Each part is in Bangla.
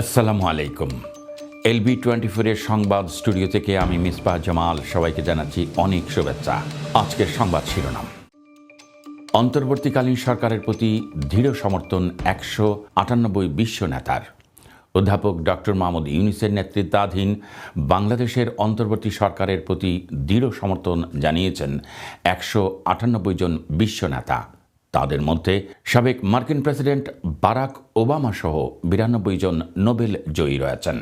আসসালামু আলাইকুম। এলবি টোয়েন্টি ফোরের সংবাদ স্টুডিও থেকে আমি মিসবাহ জামাল, সবাইকে জানাচ্ছি অনেক শুভেচ্ছা। আজকের সংবাদ শিরোনাম। অন্তর্বর্তীকালীন সরকারের প্রতি দৃঢ় সমর্থন একশো আটানব্বই বিশ্ব নেতার। অধ্যাপক ডক্টর মাহমুদ ইউনিসের নেতৃত্বাধীন বাংলাদেশের অন্তর্বর্তী সরকারের প্রতি দৃঢ় সমর্থন জানিয়েছেন একশো আটানব্বই জন বিশ্ব নেতা। তাদের মধ্যে সাবেক মার্কিন প্রেসিডেন্ট বারাক ওবামা সহ বিরানব্বই জন নোবেল জয়ী রয়েছেন।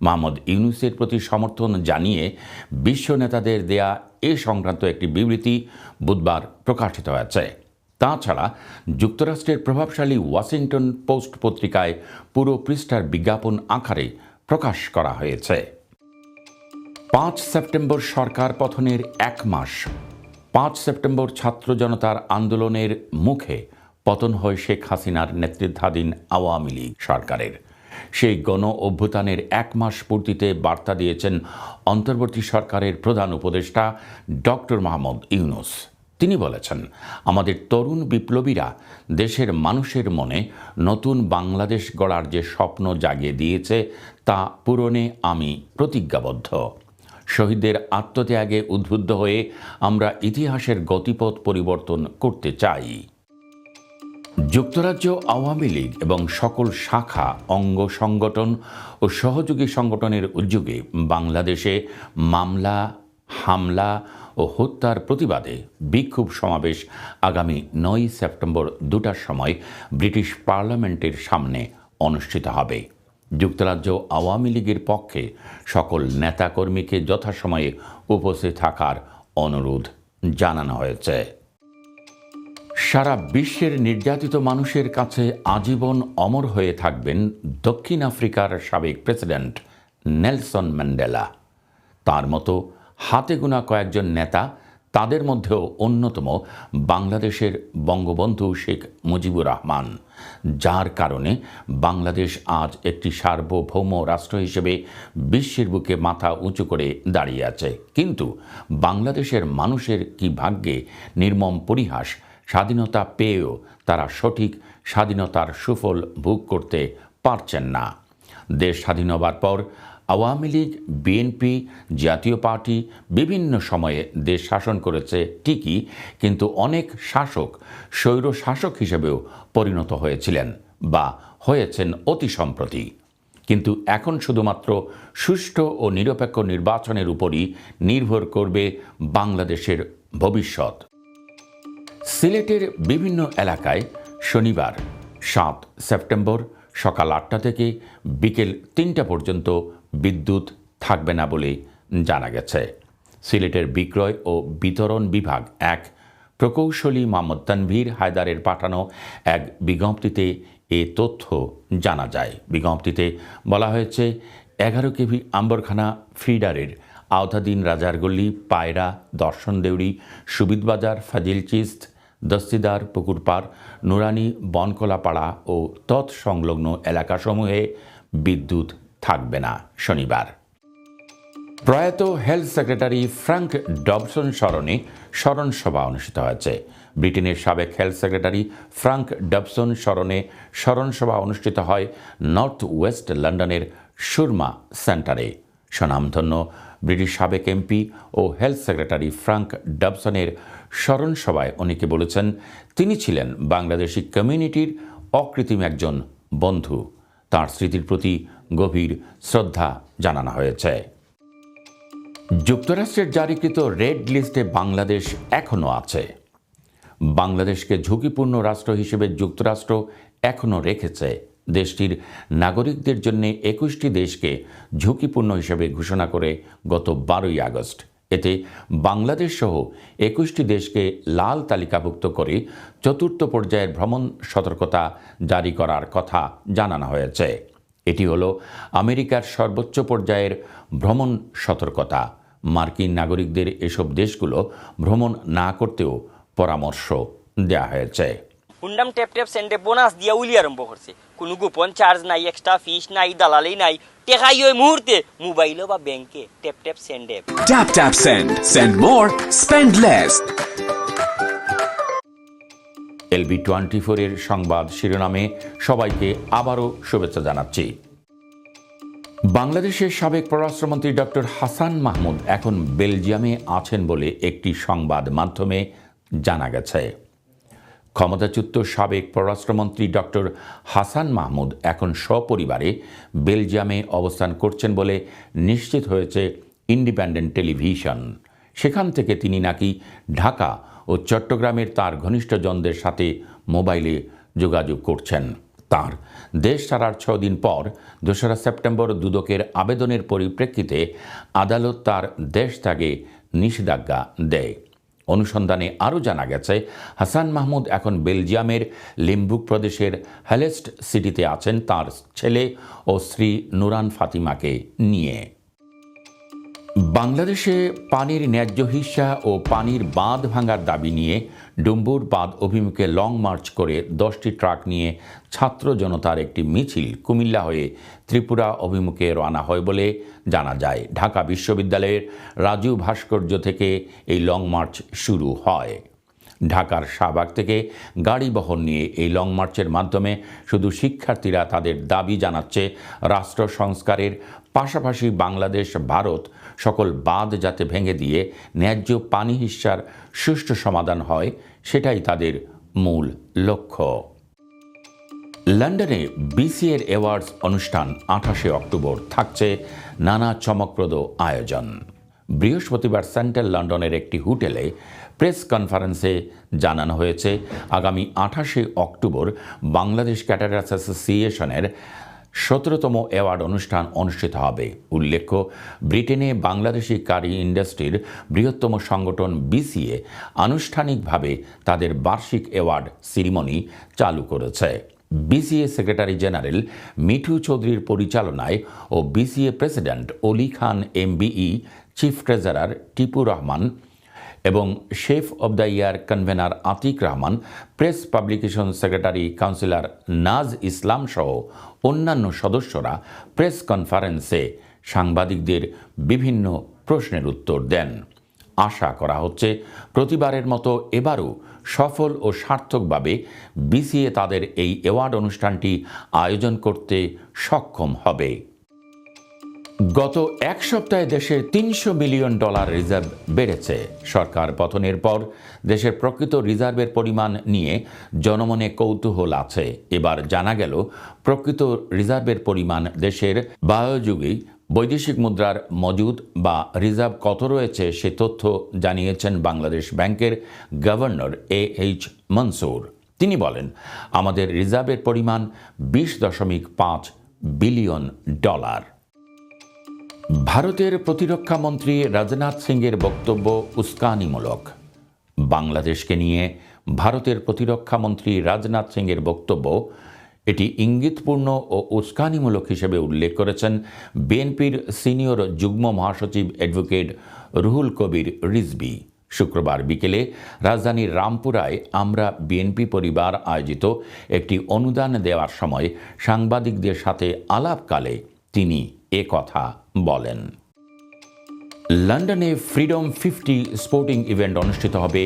মাহমুদ ইউনুসের প্রতি সমর্থন জানিয়ে বিশ্ব নেতাদের দেয়া এ সংক্রান্ত একটি বিবৃতি বুধবার প্রকাশিত হয়েছে। তাছাড়া যুক্তরাষ্ট্রের প্রভাবশালী ওয়াশিংটন পোস্ট পত্রিকায় পুরো পৃষ্ঠার বিজ্ঞাপন আকারে প্রকাশ করা হয়েছে। পাঁচ সেপ্টেম্বর সরকার পথনের এক মাস পাঁচ সেপ্টেম্বর ছাত্র জনতার আন্দোলনের মুখে পতন হয় শেখ হাসিনার নেতৃত্বাধীন আওয়ামী লীগ সরকারের। সেই গণ অভ্যুত্থানের এক মাস পূর্তিতে বার্তা দিয়েছেন অন্তর্বর্তী সরকারের প্রধান উপদেষ্টা ডক্টর মাহমুদ ইউনুস। তিনি বলেছেন, আমাদের তরুণ বিপ্লবীরা দেশের মানুষের মনে নতুন বাংলাদেশ গড়ার যে স্বপ্ন জাগিয়ে দিয়েছে তা পূরণে আমি প্রতিজ্ঞাবদ্ধ। শহীদদের আত্মত্যাগে উদ্বুদ্ধ হয়ে আমরা ইতিহাসের গতিপথ পরিবর্তন করতে চাই। যুক্তরাজ্য আওয়ামী লীগ এবং সকল শাখা, অঙ্গ সংগঠন ও সহযোগী সংগঠনের উদ্যোগে বাংলাদেশে মামলা, হামলা ও হত্যার প্রতিবাদে বিক্ষোভ সমাবেশ আগামী নয় সেপ্টেম্বর দুটার সময় ব্রিটিশ পার্লামেন্টের সামনে অনুষ্ঠিত হবে। যুক্তরাজ্য আওয়ামী লীগের পক্ষে সকল নেতাকর্মীকে যথাসময়ে উপস্থিত থাকার অনুরোধ জানানো হয়েছে। সারা বিশ্বের নির্যাতিত মানুষের কাছে আজীবন অমর হয়ে থাকবেন দক্ষিণ আফ্রিকার সাবেক প্রেসিডেন্ট নেলসন ম্যান্ডেলা। তার মতো হাতে গোনা কয়েকজন নেতা তাদের মধ্যেও অন্যতম বাংলাদেশের বঙ্গবন্ধু শেখ মুজিবুর রহমান। যার কারণে বাংলাদেশ আজ একটি সার্বভৌম রাষ্ট্র হিসেবে বিশ্বের বুকে মাথা উঁচু করে দাঁড়িয়ে আছে। কিন্তু বাংলাদেশের মানুষের কি ভাগ্যে নির্মম পরিহাস, স্বাধীনতা পেয়েও তারা সঠিক স্বাধীনতার সুফল ভোগ করতে পারছেন না। দেশ স্বাধীন হবার পর আওয়ামী লীগ বিএনপি জাতীয় পার্টি বিভিন্ন সময়ে দেশ শাসন করেছে ঠিকই, কিন্তু অনেক শাসক স্বৈর শাসক হিসেবেও পরিণত হয়েছিলেন বা হয়েছেন অতি সম্প্রতি। কিন্তু এখন শুধুমাত্র সুষ্ঠু ও নিরপেক্ষ নির্বাচনের উপরই নির্ভর করবে বাংলাদেশের ভবিষ্যৎ। সিলেটের বিভিন্ন এলাকায় শনিবার, সাত সেপ্টেম্বর সকাল আটটা থেকে বিকেল তিনটা পর্যন্ত বিদ্যুৎ থাকবে না বলে জানা গেছে। সিলেটের বিক্রয় ও বিতরণ বিভাগ এক প্রকৌশলী মোহাম্মদ তানভীর হায়দারের পাঠানো এক বিজ্ঞপ্তিতে এ তথ্য জানা যায়। বিজ্ঞপ্তিতে বলা হয়েছে, এগারো কেভি আম্বরখানা ফিডারের আওতাধীন রাজারগল্লি পায়রা, দর্শন দেউড়ি সুবিদবাজার ফাজিল চিস্ত, দস্তিদার পুকুরপাড় নুরানি, বনকলাপাড়া ও তৎসংলগ্ন এলাকাসমূহে বিদ্যুৎ থাকবে না শনিবার। প্রয়াত হেলথ সেক্রেটারি ফ্রাঙ্ক ডবসন স্মরণে স্মরণ সভা অনুষ্ঠিত হয়েছে। ব্রিটেনের সাবেক হেলথ সেক্রেটারি ফ্রাঙ্ক ডবসন স্মরণে স্মরণ সভা অনুষ্ঠিত হয় নর্থ ওয়েস্ট লন্ডনের সুরমা সেন্টারে। স্বনামধন্য ব্রিটিশ সাবেক এমপি ও হেলথ সেক্রেটারি ফ্রাঙ্ক ডবসনের স্মরণ সভায় অনেকে বলেছেন, তিনি ছিলেন বাংলাদেশি কমিউনিটির অকৃত্রিম একজন বন্ধু। তার স্মৃতির প্রতি গভীর শ্রদ্ধা জানানো হয়েছে। যুক্তরাষ্ট্রের জারিকৃত রেড লিস্টে বাংলাদেশ এখনও আছে। বাংলাদেশকে ঝুঁকিপূর্ণ রাষ্ট্র হিসেবে যুক্তরাষ্ট্র এখনও রেখেছে। দেশটির নাগরিকদের জন্য একুশটি দেশকে ঝুঁকিপূর্ণ হিসেবে ঘোষণা করে গত বারোই আগস্ট। এতে বাংলাদেশ সহ একুশটি দেশকে লাল তালিকাভুক্ত করে চতুর্থ পর্যায়ের ভ্রমণ সতর্কতা জারি করার কথা জানানো হয়েছে। এটি হলো আমেরিকার সর্বোচ্চ পর্যায়ের ভ্রমণ সতর্কতা মার্কিন নাগরিকদের এসব দেশগুলো ভ্রমণ না করতেও পরামর্শ দেওয়া হয়েছে হুন্ডাম ট্যাপ ট্যাপ সেন্ডে বোনাস দিয়া উলি আরম্ভ করছে কোনো গোপন চার্জ নাই এক্সট্রা ফিস নাই দালালি নাই টেকাই ওই মুহূর্তে মোবাইলও বা ব্যাংকে ট্যাপ ট্যাপ সেন্ডে Tap tap send. Send more, spend less. LB twenty ফোরের সংবাদ শিরোনামে সবাইকে আবারও শুভেচ্ছা জানাচ্ছি। বাংলাদেশের সাবেক পররাষ্ট্রমন্ত্রী ডক্টর হাসান মাহমুদ এখন বেলজিয়ামে আছেন বলে একটি সংবাদ মাধ্যমে জানা গেছে। ক্ষমতাচ্যুত সাবেক পররাষ্ট্রমন্ত্রী ডক্টর হাসান মাহমুদ এখন সপরিবারে বেলজিয়ামে অবস্থান করছেন বলে নিশ্চিত হয়েছে ইন্ডিপেন্ডেন্ট টেলিভিশন। সেখান থেকে তিনি নাকি ঢাকা ও চট্টগ্রামের তার ঘনিষ্ঠজনদের সাথে মোবাইলে যোগাযোগ করছেন তার। দেশ ছাড়ার ছ দিন পর দোসরা সেপ্টেম্বর দুদকের আবেদনের পরিপ্রেক্ষিতে আদালত তার দেশ ত্যাগে নিষেধাজ্ঞা দেয়। অনুসন্ধানে আরও জানা গেছে, হাসান মাহমুদ এখন বেলজিয়ামের লিম্বুক প্রদেশের হ্যালেস্ট সিটিতে আছেন তার ছেলে ও স্ত্রী নুরান ফাতিমাকে নিয়ে। বাংলাদেশে পানির ন্যায্য হিস্সা ও পানির বাঁধ ভাঙার দাবি নিয়ে ডুম্বুর বাঁধ অভিমুখে লং মার্চ করে দশটি ট্রাক নিয়ে ছাত্র জনতার একটি মিছিল কুমিল্লা হয়ে ত্রিপুরা অভিমুখে রওনা হয় বলে জানা যায়। ঢাকা বিশ্ববিদ্যালয়ের রাজু ভাস্কর্য থেকে এই লং মার্চ শুরু হয়। ঢাকার শাহবাগ থেকে গাড়ি বহন নিয়ে এই লং মার্চের মাধ্যমে শুধু শিক্ষার্থীরা তাদের দাবি জানাচ্ছে, রাষ্ট্র সংস্কারের পাশাপাশি বাংলাদেশ, ভারত সকল বাঁধ যাতে ভেঙে দিয়ে ন্যায্য পানি হিস্যার সুষ্ঠু সমাধান হয়, সেটাই তাদের মূল লক্ষ্য। লন্ডনে বিসিএর অ্যাওয়ার্ডস অনুষ্ঠান আঠাশে অক্টোবর থাকছে নানা চমকপ্রদ আয়োজন। বৃহস্পতিবার সেন্ট্রাল লন্ডনের একটি হোটেলে প্রেস কনফারেন্সে জানানো হয়েছে, আগামী আঠাশে অক্টোবর বাংলাদেশ ক্যাটারার্স অ্যাসোসিয়েশনের সতেরোতম অ্যাওয়ার্ড অনুষ্ঠান অনুষ্ঠিত হবে। উল্লেখ্য, ব্রিটেনে বাংলাদেশি কারি ইন্ডাস্ট্রির বৃহত্তম সংগঠন বিসিএ আনুষ্ঠানিকভাবে তাদের বার্ষিক অ্যাওয়ার্ড সিরিমনি চালু করেছে। বিসিএ সেক্রেটারি জেনারেল মিঠু চৌধুরীর পরিচালনায় ও BCA president Oli Khan MBE, chief treasurer Tipu Rahman এবং chef of the year convener Atique Rahman press publication secretary councillor Naz Islam সহ অন্যান্য সদস্যরা প্রেস কনফারেন্সে সাংবাদিকদের বিভিন্ন প্রশ্নের উত্তর দেন। আশা করা হচ্ছে প্রতিবারের মতো এবারও সফল ও সার্থকভাবে বিসিএ তাদের এই অ্যাওয়ার্ড অনুষ্ঠানটি আয়োজন করতে সক্ষম হবে। গত এক সপ্তাহে দেশের তিনশো মিলিয়ন ডলার রিজার্ভ বেড়েছে। সরকার পতনের পর দেশের প্রকৃত রিজার্ভের পরিমাণ নিয়ে জনমনে কৌতূহল আছে। এবার জানা গেল, প্রকৃত রিজার্ভের পরিমাণ দেশের বায়োযুগী, বৈদেশিক মুদ্রার মজুদ বা রিজার্ভ কত রয়েছে সে তথ্য জানিয়েছেন বাংলাদেশ ব্যাংকের গভর্নর এ এইচ মনসুর। তিনি বলেন, আমাদের রিজার্ভের পরিমাণ বিশ দশমিক পাঁচ বিলিয়ন ডলার। ভারতের প্রতিরক্ষা মন্ত্রী রাজনাথ সিংয়ের বক্তব্য উস্কানিমূলক। বাংলাদেশকে নিয়ে ভারতের প্রতিরক্ষা মন্ত্রী রাজনাথ সিংয়ের বক্তব্য এটি ইঙ্গিতপূর্ণ ও উস্কানিমূলক হিসেবে উল্লেখ করেছেন বিএনপির সিনিয়র যুগ্ম মহাসচিব অ্যাডভোকেট রুহুল কবির রিজবি শুক্রবার বিকেলে রাজধানীর রামপুরায় আমরা বিএনপি পরিবার আয়োজিত একটি অনুদান দেওয়ার সময় সাংবাদিকদের সাথে আলাপকালে তিনি এ কথা বলেন। লন্ডনে ফ্রিডম ফিফটি স্পোর্টিং ইভেন্ট অনুষ্ঠিত হবে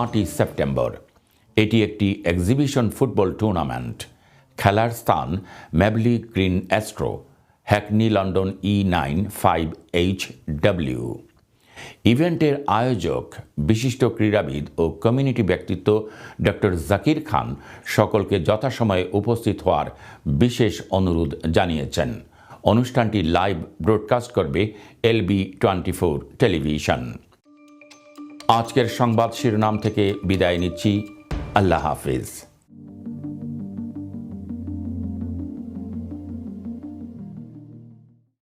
আটই সেপ্টেম্বর। এটি একটি এক্সিবিশন ফুটবল টুর্নামেন্ট খেলার স্থান Mabley green astro Hackney London E nine five H W ইভেন্টের আয়োজক, বিশিষ্ট ক্রীড়াবিদ ও কমিউনিটি ব্যক্তিত্ব ডক্টর জাকির খান সকলকে যথাসময়ে উপস্থিত হওয়ার বিশেষ অনুরোধ জানিয়েছেন। অনুষ্ঠানটি লাইভ ব্রডকাস্ট করবে এলবি টোয়েন্টি ফোর টেলিভিশন। আজকের সংবাদ শিরোনাম থেকে বিদায় নিচ্ছি। আল্লাহ হাফিজ।